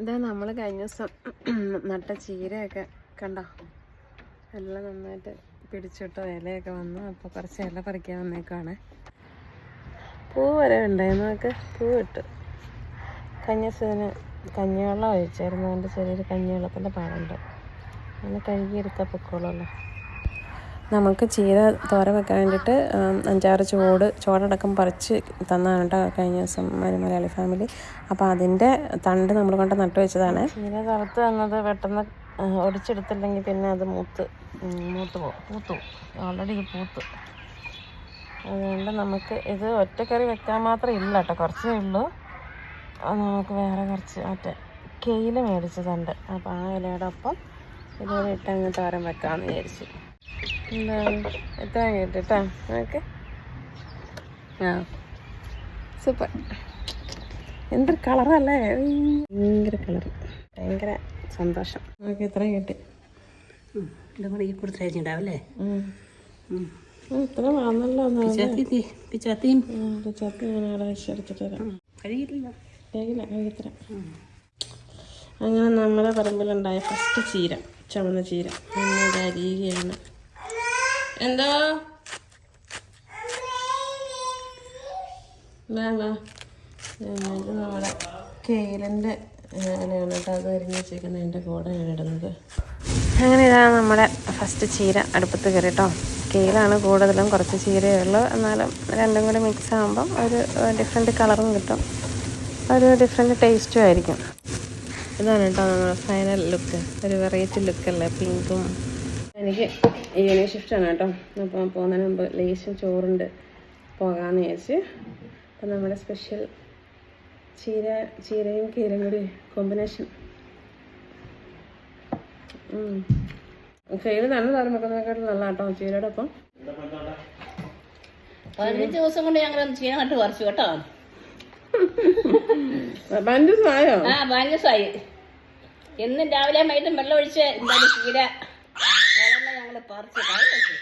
ഇതാ നമ്മൾ കഴിഞ്ഞ ദിവസം നട്ട ചീരയൊക്കെ കണ്ടോ? എല്ലാം നന്നായിട്ട് പിടിച്ചിട്ട ഇലയൊക്കെ വന്നു. അപ്പോൾ കുറച്ച് ഇല പറിക്കാൻ വന്നേക്കാണ് പൂ വരെ ഉണ്ടായിരുന്നു നമുക്ക് പൂ ഇട്ട്. കഴിഞ്ഞ ദിവസത്തിന് കഞ്ഞിവെള്ളം ഒഴിച്ചായിരുന്നു. അതിന്റെ ചെറിയൊരു കഞ്ഞിവെള്ളത്തിന്റെ പാടുണ്ട്. അങ്ങനെ കഴുകിയെടുത്താൽ പൊക്കോളൂല്ലോ നമുക്ക് ചീര തോര വെക്കാൻ വേണ്ടിയിട്ട് അഞ്ചാറ് ചോട് ചോടടക്കം പറിച്ച് തന്നാണ് കേട്ടോ കഴിഞ്ഞ ദിവസം ഒരു മലയാളി ഫാമിലി. അപ്പോൾ അതിന്റെ തണ്ട് നമ്മൾ കൊണ്ട് നട്ടു വെച്ചതാണ്. ചീര തറുത്ത് തന്നത് പെട്ടെന്ന് ഒടിച്ചെടുത്തില്ലെങ്കിൽ പിന്നെ അത് മൂത്ത് മൂത്ത് പോകും. പൂത്തു ഓൾറെഡി ഇത് പൂത്ത്. അതുകൊണ്ട് നമുക്ക് ഇത് ഒറ്റക്കറി വെക്കാൻ മാത്രം ഇല്ല കേട്ടോ. കുറച്ചേ ഉള്ളൂ. നമുക്ക് വേറെ കുറച്ച് മറ്റേ കെയില മേടിച്ചതുണ്ട്. അപ്പോൾ ആ ഇലയുടെ ഒപ്പം ഇതുപോലെ ഇട്ട് അങ്ങ് വെക്കാമെന്ന് വിചാരിച്ചു. എത്ര കേട്ടോ ഓക്കെ ആ. സൂപ്പർ. എന്തൊരു കളറല്ലേ ഭയങ്കര കളർ ഭയങ്കര സന്തോഷം. ഓക്കെ ഇത്ര കിട്ടി. ഇതും കൂടെ ഈ ഇത്ര വന്നല്ലോ പിച്ചാത്തി പിച്ചാത്തിയും ചത്തി ഞാൻ അവിടെ വെച്ചെടുത്തിട്ട് തരാം. കഴിയില്ല അങ്ങനെ നമ്മുടെ പറമ്പിലുണ്ടായ ഫസ്റ്റ് ചീര ചുമന്ന ചീര. അരിയുകയാണ്. എന്തോ? the കേലന്റെ ഇലയാണ് കേട്ടോ. അത് അരിഞ്ഞ് വെച്ചേക്കുന്നത് എന്റെ കൂടെ ഞാൻ ഇടുന്നത്. അങ്ങനെ ഇതാണ് നമ്മുടെ ഫസ്റ്റ് ചീര അടുപ്പത്ത് കയറിട്ടോ കേലാണ് കൂടുതലും കുറച്ച് ചീരയേ ഉള്ളൂ. എന്നാലും രണ്ടും കൂടി മിക്സ് ആകുമ്പം ഒരു ഡിഫറെന്റ് കളറും കിട്ടും. ഒരു ഡിഫറെന്റ് ടേസ്റ്റും ആയിരിക്കും. ഇതാണ് കേട്ടോ നമ്മുടെ ഫൈനൽ ലുക്ക് ഒരു വെറൈറ്റി ലുക്കല്ലേ പിങ്കും എനിക്ക് ഈവനിങ് ഷിഫ്റ്റാണ് കേട്ടോ. അപ്പോൾ പോകുന്നതിന് മുമ്പ് ലേശം ചോറുണ്ട് പോകാമെന്ന് വിചാരിച്ച്. അപ്പം നമ്മുടെ സ്പെഷ്യൽ ചീര ചീരയും കീരയും കൂടി കോമ്പിനേഷൻ കയ്യിൽ തന്നെ സാധനം വെക്കുന്നതിനെക്കാട്ടും നല്ല കേട്ടോ ചീരയുടെ ഒപ്പം. പതിനഞ്ച് ദിവസം കൊണ്ട് ഞങ്ങൾ ചീര നട്ട് പറിച്ചു കേട്ടോ. ആയോ? ആ ബാങ്കസായി എന്നും രാവിലെ വൈകിട്ടും വെള്ളം ഒഴിച്ച് എന്തായാലും ചീര ഞങ്ങൾ പറിച്ച് കൈ വെച്ചു